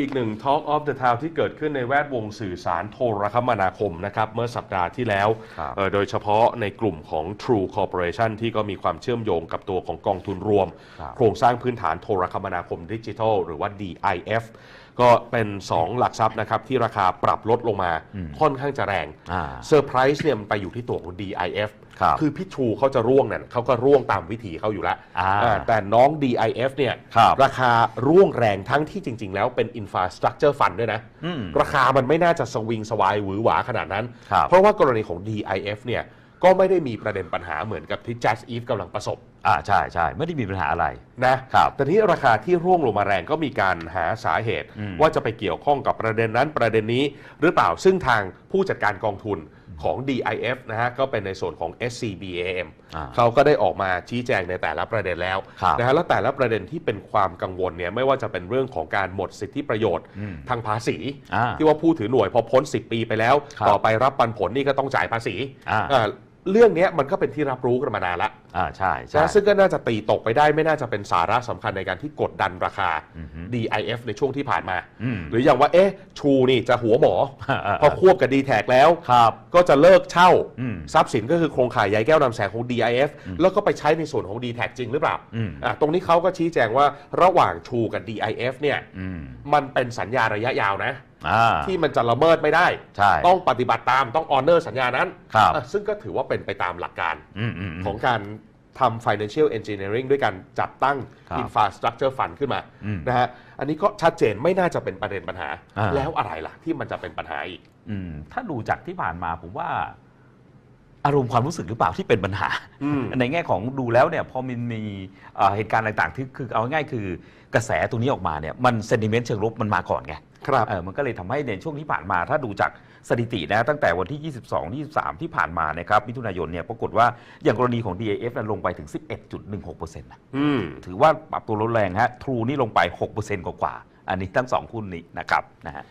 อีกหนึ่ง Talk of the Town ที่เกิดขึ้นในแวดวงสื่อสารโทรคมนาคมนะครับ เมื่อสัปดาห์ที่แล้วครับเอ่อโดยเฉพาะในกลุ่มของ True Corporation ที่ก็มีความเชื่อมโยงกับตัวของกองทุนรวมครับโครงสร้างพื้นฐานโทรคมนาคมดิจิทัล หรือว่า DIF ก็เป็น 2 หลักทรัพย์นะครับที่ราคาปรับลดลงมาค่อนข้างจะแรงอ่า เซอร์ไพรส์เนี่ยมันไปอยู่ที่ตัวของ DIF ครับคือพี่ชูเขาจะร่วงเนี่ยเขาก็ร่วงตามวิถีเขาอยู่แล้วอ่าอ่าแต่น้อง DIF เนี่ยครับราคาร่วงแรงทั้งที่จริง ๆ แล้วเป็น Infrastructure Fund ด้วยนะ อืมราคามันไม่น่าจะสวิงสวายหวือหวาขนาดนั้น ครับ เพราะว่ากรณีของ DIF เนี่ยก็ไม่ได้มีประเด็นปัญหาเหมือนกับที่ Just Eve กำลังประสบ อ่าใช่ใช่ไม่ได้มีปัญหาอะไร นะครับ แต่ที่ราคาที่ร่วงลงมาแรงก็มีการหาสาเหตุ อืม ว่าจะไปเกี่ยวข้องกับประเด็นนั้นประเด็นนี้หรือเปล่าซึ่งทางผู้จัดการกองทุนของ DIF นะฮะก็เป็นในส่วนของ SCBAM อ่า เขาก็ได้ออกมาชี้แจงในแต่ละประเด็นแล้วครับนะฮะแล้วแต่ละประเด็นที่เป็นความกังวลเนี่ยไม่ว่าจะเป็นเรื่องของการหมดสิทธิประโยชน์อืมทางภาษี อ่าที่ว่าผู้ถือหน่วยพอพ้น 10 ปีไปแล้ว ครับต่อไปรับปันผลนี่ก็ต้องจ่ายภาษีอ่าอ่าเรื่องเนี้ยมันก็เป็นที่รับรู้กันมานานละ อ่าใช่ใช่ นะซึ่งก็น่าจะตีตกไปได้ไม่น่าจะเป็นสาระสำคัญในการที่กดดันราคา อือฮึ DIF ในช่วงที่ผ่านมา อืม หรืออย่างว่าเอ๊ะชูนี่จะหัวหมอ อ่าพอควบกับ d t แทแล้ว ครับ ก็จะเลิกเช่าอืมทรัพย์สินก็คือโครงข่ายใยแก้วนำแสงของ DIF แล้วก็ไปใช้ในส่วนของ d t แทจริงหรือเปล่าอืม อะตรงนี้เขาก็ชี้แจงว่าระหว่างชูกับ DIF เนี่ยอืมมันเป็นสัญญาระยะยาวนะ อ่าที่มันจะละเมิดไม่ได้ ใช่ ต้องปฏิบัติตามต้องออเนอร์สัญญานั้นครับ อะซึ่งก็ถือว่าเป็นไปตามหลักการอืมอืมมของการ ทำ financial engineering ด้วยการจัดตั้ง ครับ infrastructure fund ขึ้นมาอืม นะฮะอันนี้ก็ชัดเจนไม่น่าจะเป็นประเด็นปัญหา อ่า แล้วอะไรล่ะที่มันจะเป็นปัญหาอีก อืมถ้าดูจากที่ผ่านมาผมว่า อารมณ์ความรู้สึกหรือเปล่าที่เป็นปัญหา อืม ในแง่ของดูแล้วเนี่ยพอมันมีเอ่อเหตุการณ์ต่างๆที่คือเอาง่ายๆคือกระแสตรงนี้ออกมาเนี่ยมันเซนดิเมนต์เชิงลบมันมาก่อนไงครับ เออมันก็เลยทำให้ในช่วงที่ผ่านมา ถ้าดูจาก สถิตินะตั้งแต่วันที่ 22 23 ที่ผ่านมานะครับมิถุนายนเนี่ยปรากฏว่าอย่างกรณีของ DAF นั้นลงไปถึง 11.16%นะอืมถือว่าปรับตัวลดแรงฮะ True นี่ลงไป6%กว่าๆอันนี้ทั้งสองหุ้นนี้นะครับนะฮะ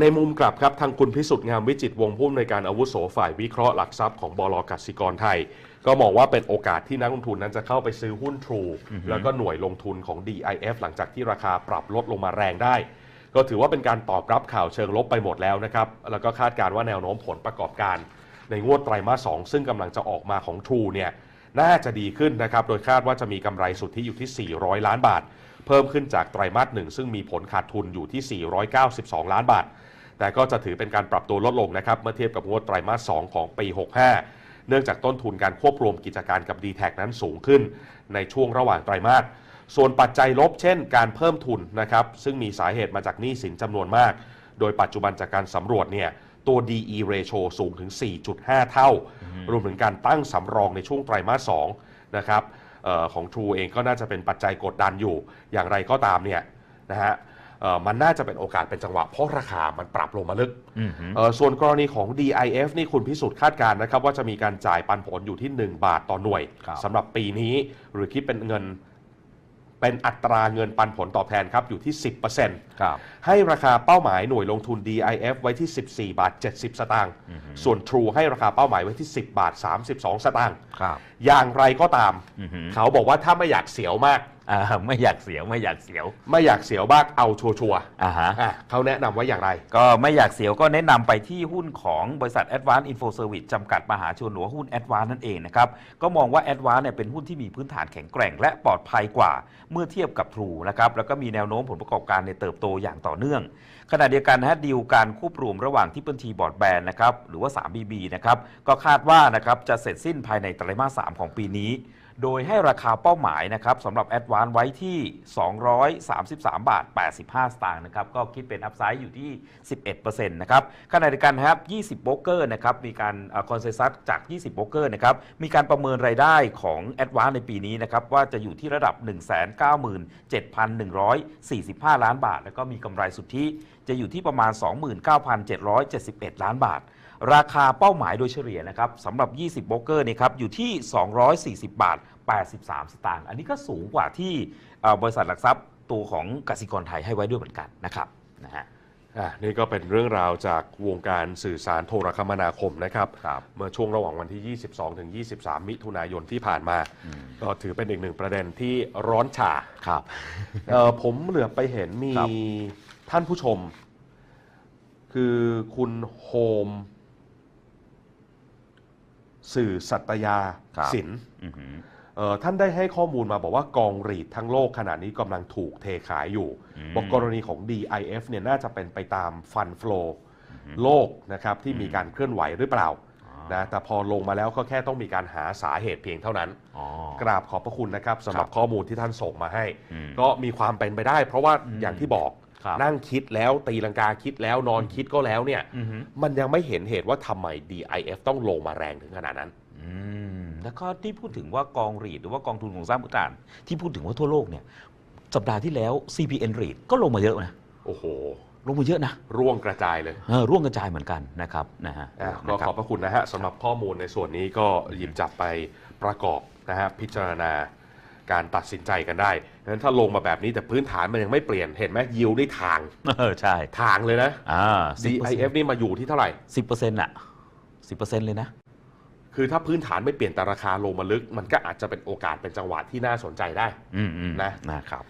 ในมุมกลับครับทางคุณพิสุทธิ์งามวิจิตรวงศ์ผู้อำนวยการอาวุโสฝ่ายวิเคราะห์หลักทรัพย์ของบลกสิกรไทย ก็มองว่าเป็นโอกาสที่นักลงทุนนั้นจะเข้าไปซื้อหุ้น True แล้วก็หน่วยลงทุนของ DIF หลังจากที่ราคาปรับลดลงมาแรงได้ ก็ถือว่าเป็นการตอบรับข่าวเชิงลบไปหมดแล้วนะครับ แล้วก็คาดการณ์ว่าแนวโน้มผลประกอบการ ในงวดไตรมาส 2 ซึ่งกำลังจะออกมาของ True เนี่ยน่าจะดีขึ้นนะครับ โดยคาดว่าจะมีกำไรสุทธิอยู่ที่ 400 ล้านบาท เพิ่มขึ้นจากไตรมาสหนึ่งซึ่งมีผลขาดทุนอยู่ที่ 492 ล้านบาท แต่ก็จะถือเป็นการปรับตัวลดลงนะครับเมื่อเทียบกับงวดไตรมาส 2 ของปี 65 เนื่องจากต้นทุนการควบรวมกิจการกับ d t แทนั้นสูงขึ้น ในช่วงระหว่างไตรมาส ส่วนปัจจัยลบเช่นการเพิ่มทุนนะครับซึ่งมีสาเหตุมาจากหนี้สินจำนวนมาก โดยปัจจุบันจากการสำรวจเนี่ยตัว DE ratio สูงถึง 4.5 เท่า รวมถึงการตั้งสำรองในช่วงไตรมาส2นะครับเออของ True เองก็น่าจะเป็นปัจจัยกดดันอยู่ อย่างไรก็ตามเนี่ยนะฮะเอ่อมันน่าจะเป็นโอกาสเป็นจังหวะเพราะราคามันปรับลงมาลึกอืมฮึเอ่อส่วนกรณีของ DIF นี่คุณพิสุทธิ์คาดการณ์นะครับว่าจะมีการจ่ายปันผลอยู่ที่ 1 บาทต่อหน่วยครับสำหรับปีนี้ หรือคิดเป็นเงิน เป็นอัตราเงินปันผลตอบแทนครับอยู่ที่ 10%ครับ ให้ราคาเป้าหมายหน่วยลงทุน DIF ไว้ที่ 14 บาท 70 สตางค์ ส่วน True ให้ราคาเป้าหมายไว้ที่ 10 บาท 32 สตางค์ครับอย่างไรก็ตามอือฮึเขาบอกว่าถ้าไม่อยากเสียวมากอ่า ไม่อยากเสียวไม่อยากเสียว ไม่อยากเสียวมากเอาชัวร์อ่าฮะๆอะเขาแนะนำว่าอย่างไร ก็ไม่อยากเสียวก็แนะนำไปที่หุ้นของบริษัท Advanced Info Service จำกัดมหาชนหรือว่าหุ้น Advanced นั่นเองนะครับ ก็มองว่า Advanced เนี่ยเป็นหุ้นที่มีพื้นฐานแข็งแกร่ง และปลอดภัยกว่าเมื่อเทียบกับ True นะครับแล้วก็มีแนวโน้มผลประกอบการในยเติบโตอย่างต่อเนื่อง ขณะเดียวกันนะฮะดีลการควบรวมระหว่างที่เปิลทีบอร์ดแบนนะครับหรือว่า 3BB นะครับก็คาดว่านะครับจะเสร็จสิ้นภายในไตรมาส 3 ของปีนี้ โดยให้ราคาเป้าหมายนะครับสำหรับ a d v a n c e ไว้ที่ 233 บาท 85 สตางค์นะครับก็คิดเป็นอัพไซด์อยู่ที่ 11%นะครับขณะเดียวกันครับ 20โบรกเกอร์นะครับมีการคอนเซซัสจาก 20โบรกเกอร์นะครับมีการประเมินรายได้ของ a d v a n c e ในปีนี้นะครับว่าจะอยู่ที่ระดับ 197,145 ล้านบาท แล้วก็มีกำไรสุทธิจะอยู่ที่ประมาณ 29,771 ล้านบาท ราคาเป้าหมายโดยเฉลี่ยนะครับสำหรับ 20โบรกเกอร์นี่ครับอยู่ที่ 240 บาท 83 สตางค์อันนี้ก็สูงกว่าที่เอ่อบริษัทหลักทรัพย์ตัวของกสิกรไทยให้ไว้ด้วยเหมือนกันนะครับนะฮะอะนี่ก็เป็นเรื่องราวจากวงการสื่อสารโทรคมนาคมนะครับครับเมื่อช่วงระหว่างวันที่ 22ถึง23 มิถุนายนที่ผ่านมา ก็ถือเป็นอีกหนึ่งประเด็นที่ร้อนฉาครับเอ่อผมเหลือไปเห็นมีครับท่านผู้ชม คือคุณโฮม สื่อสัตยาครับสินอือหือ เอ่อท่านได้ให้ข้อมูลมาบอกว่ากองรีดทั้งโลกขณะนี้กำลังถูกเทขายอยู่ อืม บอกกรณีของ DIF เนี่ยน่าจะเป็นไปตามฟันฟลอโลกนะครับที่มีการเคลื่อนไหวหรือเปล่านะแต่พอลงมาแล้วก็แค่ต้องมีการหาสาเหตุเพียงเท่านั้น อ๋อ กราบขอบพระคุณนะครับสำหรับครับข้อมูลที่ท่านส่งมาให้ อืมก็มีความเป็นไปได้ เพราะว่าอืมอย่างที่บอกครับ นั่งคิดแล้วตีลังกาคิดแล้วนอนคิดก็แล้วเนี่ยอือหือมันยังไม่เห็นเหตุว่าทำไม DIF ต้องลงมาแรงถึงขนาดนั้นอืมแล้วก็ที่พูดถึงว่ากองรีดหรือว่ากองทุนของสร้างพื้นฐานที่พูดถึงว่าทั่วโลกเนี่ย สัปดาห์ที่แล้ว CPN รีดก็ลงมาเยอะนะโอ้โหลงมาเยอะนะร่วงกระจายเลยเออร่วงกระจายเหมือนกันนะครับนะฮะอะก็นะคขรัอบพระคุณนะฮะสำหรับข้อมูลในส่วนนี้ก็หยิบจับไปประกอบนะฮะพิจารณาการตัดสินใจกันได้ดั งนั้นถ้าลงมาแบบนี้แต่พื้นฐานมันยังไม่เปลี่ยนเห็นไหมยิวได้ทางเออใช่ทางเลยนะอ่า DIF นี่มาอยู่ที่เท่าไหร่สิบเปอร์เซ็นต์อะสิบเปอร์เซ็นต์เลยนะ คือถ้าพื้นฐานไม่เปลี่ยนแต่ราคาลงมาลึก มันก็อาจจะเป็นโอกาสเป็นจังหวะที่น่าสนใจได้อืมอืมนะนะครับ